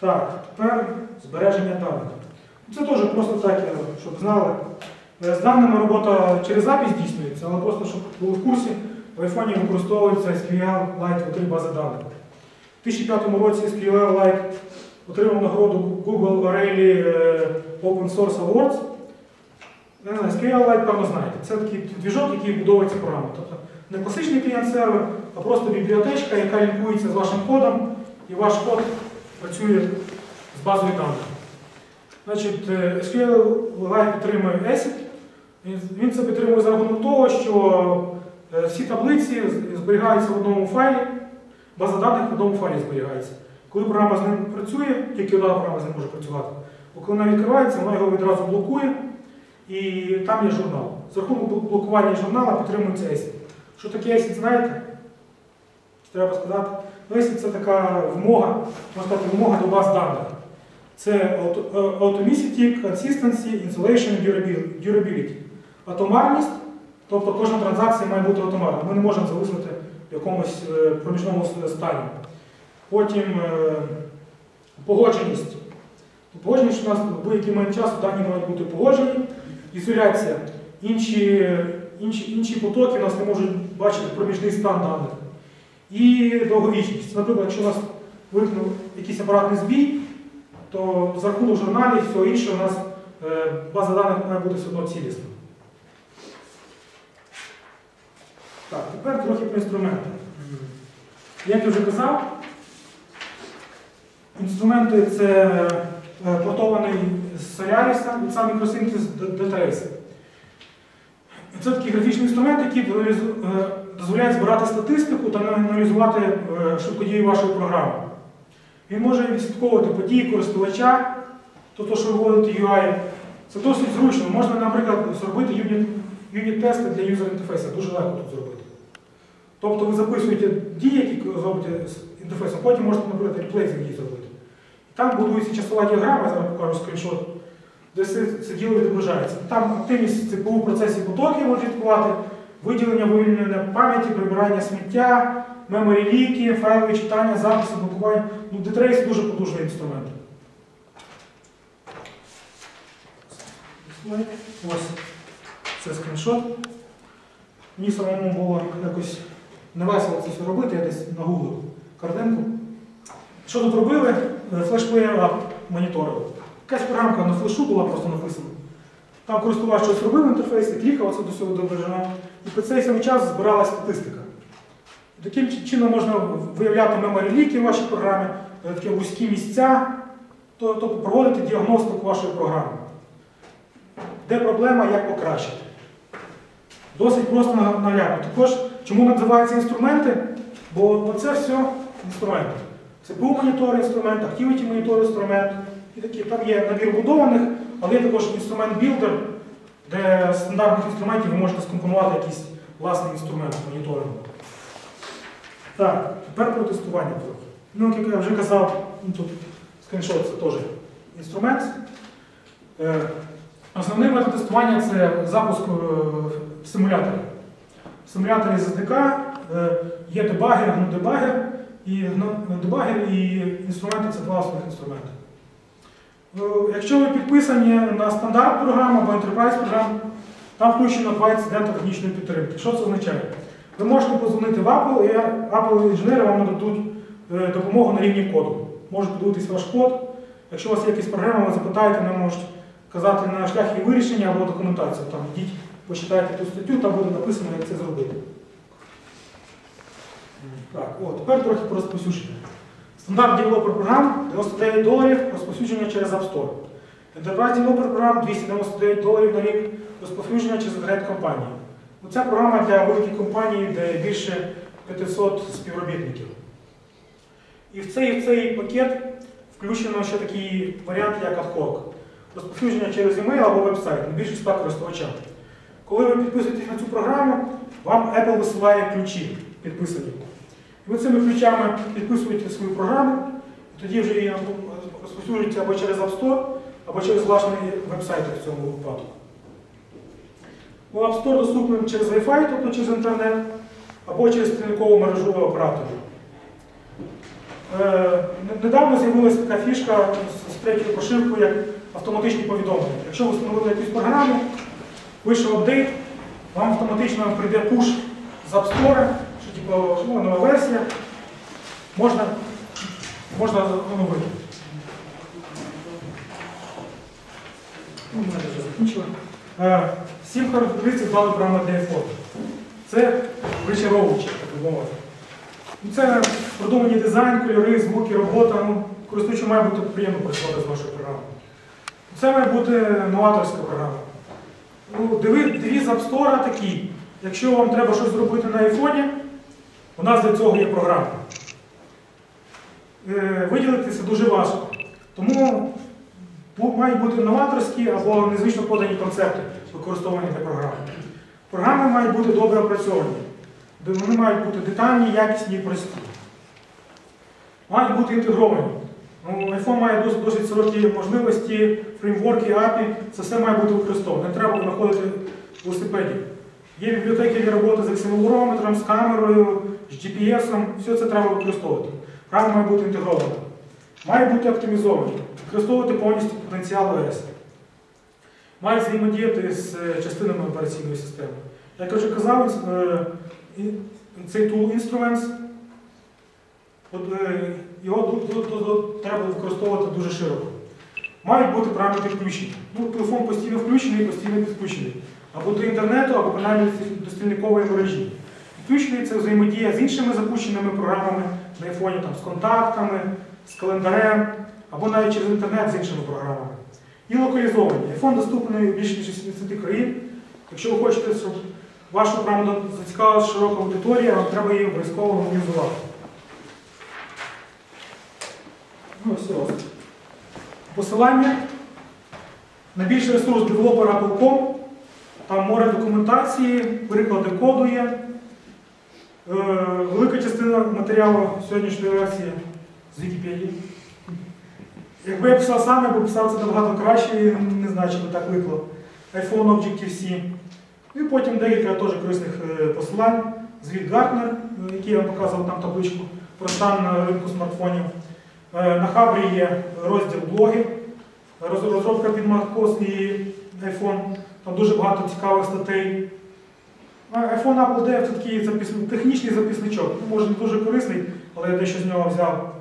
Так, тепер збереження даних. Це теж просто так, е, щоб знали. Е, З даними робота через запис здійснюється, але просто щоб були в курсі, в айфоні використовується SQLite v3 бази даних. У 2005 році SQLite отримав нагороду Google O'Reilly е, Open Source Awards. Не знаю, SQLite, певно, знаєте. Це такий двіжок, який будовується програма. Тобто не класичний клієнт-сервер, а просто бібліотечка, яка лінкується з вашим кодом, і ваш код працює з базою даних. Значить, е, SQLite підтримує ACID. Він- Він це підтримує за рахунок того, що е, всі таблиці зберігаються в одному файлі, база даних в одному файлі зберігається. Коли програма з ним працює, тільки одна програма з ним може працювати. Бо коли вона відкривається, вона його відразу блокує, і там є журнал. За рахунок блокування журнала підтримується ACID. Що таке ACID, знаєте? Треба сказати. Ну, ACID це така вимога, можна сказати, вимога до баз даних. Це auto- е, Consistency, Insulation, Durabil- Durability. Атомарність, тобто кожна транзакція має бути атомарна. Ми не можемо зависнути в якомусь е, проміжному стані. Потім е, погодженість. Погодженість, що у нас будь-який момент часу дані мають бути погоджені. Ізоляція. Інші, інші потоки у нас не можуть бачити проміжний стан даних. І довговічність. Наприклад, якщо у нас виникнув якийсь апаратний збій, то за рахунок журналів і всього іншого у нас е, база даних має бути все одно цілісна. Так, тепер трохи про інструменти. Як я вже казав, інструменти це е, портований з Solaris від сам мікросинтез Datatrace. Це такий графічний інструмент, який дозволяє- збирати статистику та аналізувати е, швидкодії вашої програми. Він може відслідковувати події користувача, тобто, що виводити UI. Це досить зручно. Можна, наприклад, зробити юніт, юніт-тести для юзер-інтерфейсу. Дуже легко тут зробити. Тобто ви записуєте дії, які зробите з інтерфейсом, потім можете, наприклад, реплейзинг дій зробити. Там будується часова діаграма, я зараз покажу скріншот, де це, діло відображається. Там активність ЦПУ в процесі потоків може відбувати, виділення, вивільнення пам'яті, прибирання сміття, меморі ліки, файлові читання, записи, блокування. Ну, Detrace дуже потужний інструмент. Ось це скріншот. Мені самому було якось невесело це все робити, я десь нагуглив картинку. Що тут робили? Е, Флешплеєр ап моніторили. Якась програмка на флешу була просто написана. Там користувач щось робив в інтерфейсі, клікав, оце до цього добрежено. І по цей самий час збиралась статистика. Таким чином можна виявляти меморі ліки в вашій програмі, е, такі вузькі місця, тобто проводити діагностику вашої програми. Де проблема, як покращити. Досить просто на- наглядно. Також, чому називаються інструменти? Бо, це все інструменти. Це був монітор інструмент, Activity монітор інструмент. І такі, там є набір будованих, але є також інструмент білдер, де стандартних інструментів ви можете скомпонувати якийсь власний інструмент моніторингу. Так, тепер про тестування трохи. Ну, як я вже казав, ну, тут скріншот це теж інструмент. Е, Основний метод тестування це запуск симуляторі. В з SDK є дебагер, гну-дебагер, і гну- дебагер і інструменти це два основних інструменти. Е, Якщо ви підписані на стандарт програму або Enterprise програму, там включено два інциденти технічної підтримки. Що це означає? Ви можете позвонити в Apple, і Apple інженери вам нададуть е, допомогу на рівні коду. Можуть подивитись ваш код. Якщо у вас є якісь проблеми, ви запитаєте, вони можуть казати на шлях її вирішення або документацію. Там йдіть, почитайте ту статтю, там буде написано, як це зробити. Так, о, тепер трохи про розповсюдження. Стандарт девелопер програм 99 доларів розповсюдження через App Store. Enterprise Developer програм 299 доларів на рік розповсюдження через інтернет компанії. Ця програма для великих компаній, де більше 500 співробітників. І в цей, в цей пакет включено ще такий варіант, як AdHoc. Розповсюдження через email або веб-сайт на більше 100 користувачам. Коли ви підписуєтесь на цю програму, вам Apple висилає ключі підписані. Ви цими ключами підписуєте свою програму, і тоді вже її розповсюджуєте або через App Store, або через власний веб-сайт в цьому випадку. Ну, App Store доступний через Wi-Fi, тобто через інтернет, або через стрілкову мережу операторів. Е, Недавно з'явилася така фішка з третьою прошивкою, як автоматичні повідомлення. Якщо ви встановили якусь програму, вийшов апдейт, вам автоматично прийде пуш з App Store, ну, нова версія, можна, можна оновити. Ну, закінчили. Е, Сім характеристик дали програми для iPhone. Це причаровуюче, так мовити. Ну, Це продумані дизайн, кольори, звуки, робота. Ну, користувачу має бути приємно працювати з вашою програмою. Це має бути новаторська програма. Ну, Девіз App Store такий. Якщо вам треба щось зробити на айфоні, у нас для цього є програма. Е, Виділити це дуже важко. Тому мають бути новаторські або незвично подані концепти використовування для програми. Програми мають бути добре опрацьовані. Вони мають бути детальні, якісні і прості. Мають бути інтегровані. Ну, iPhone має досить, досить широкі можливості, фреймворки, API, це все має бути використовано. Не треба знаходити велосипедів. Є бібліотеки для роботи з акселерометром, з камерою, з GPS, все це треба використовувати. Програма має бути інтегрована. Має бути оптимізовані, використовувати повністю потенціал ОС. Має взаємодіяти з е, частинами операційної системи. Як я вже казав, е, цей tool Instruments, е, його треба використовувати дуже широко. Мають бути правильно підключені. Ну, телефон постійно включений, постійно підключений. Або до інтернету, або принаймні до стільникової мережі. Це взаємодія з іншими запущеними програмами на айфоні, там, з контактами, з календарем, або навіть через інтернет з іншими програмами. І локалізовані. Айфон доступний в більше ніж 80 країн. Якщо ви хочете, щоб вашу програму зацікавила широка аудиторія, вам треба її обов'язково локалізувати. Ну, все. Посилання на більший ресурс developer.apple.com. Там море документації, переклади коду є. Е, велика частина матеріалу сьогоднішньої версії з Вікіпедії. Якби я писав сам, я б писав це набагато краще, і не знаю, чи би так виклав. iPhone Objective-C. І потім декілька теж корисних е, посилань. Звіт Гартнер, е, який я вам показував там табличку про стан на ринку смартфонів. На Хабрі є розділ блоги, розробка під macOS і iPhone. Там дуже багато цікавих статей. IPhone Apple Dev це такий запис- технічний записничок. Ну, Може не дуже корисний, але я дещо з нього взяв,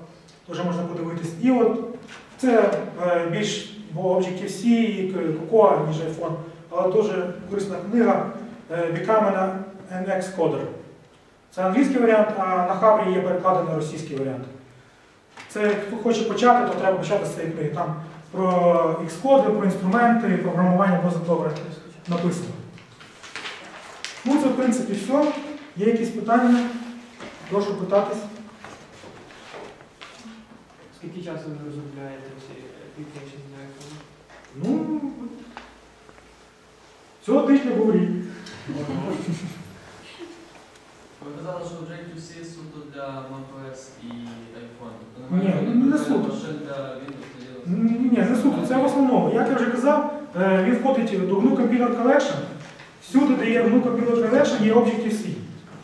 теж можна подивитись. І от це е, більш бо Objective-C і Cocoa, ніж iPhone, але дуже корисна книга е, Becoming an X-Coder. Це англійський варіант, а на Хабрі є перекладений російський варіант. Це хто хоче почати, то треба почати з цієї книги. Там про Xcode, про інструменти, програмування досить добре написано. Ну, це в принципі все. Є якісь питання? Прошу питатись. Скільки часу ви розробляєте ці application для iPhone? Ну, цього тижня був рік. Ви казали, що Objective-C суто для macOS і iPhone. Тобто Ні, немає ну, не окремих суто. машин для Windows та Linux? Ні, ні, не суто, це в основному. Як я вже казав, е, він входить до GNU Compiler Collection. Всюди, де є Compiler Collection, є Objective-C.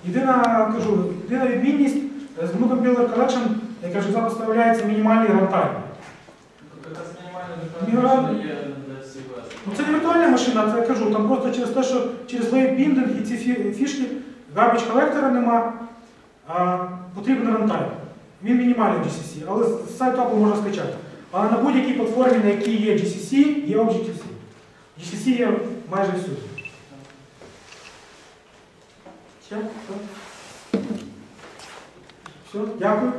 Єдина, кажу, єдина відмінність е, з Compiler Collection, як я вже казав, поставляється мінімальний рантайм. Тобто. Ну, це не віртуальна машина, це я кажу, там просто через те, що через лейбіндинг і ці фішки garbage колектора нема, а потрібен рантайм. Він мінімальний GCC, але з сайту Apple можна скачати. Але на будь-якій платформі, на якій є GCC, є Objective-C. GCC є майже всюди. Все? Все? Все? Дякую.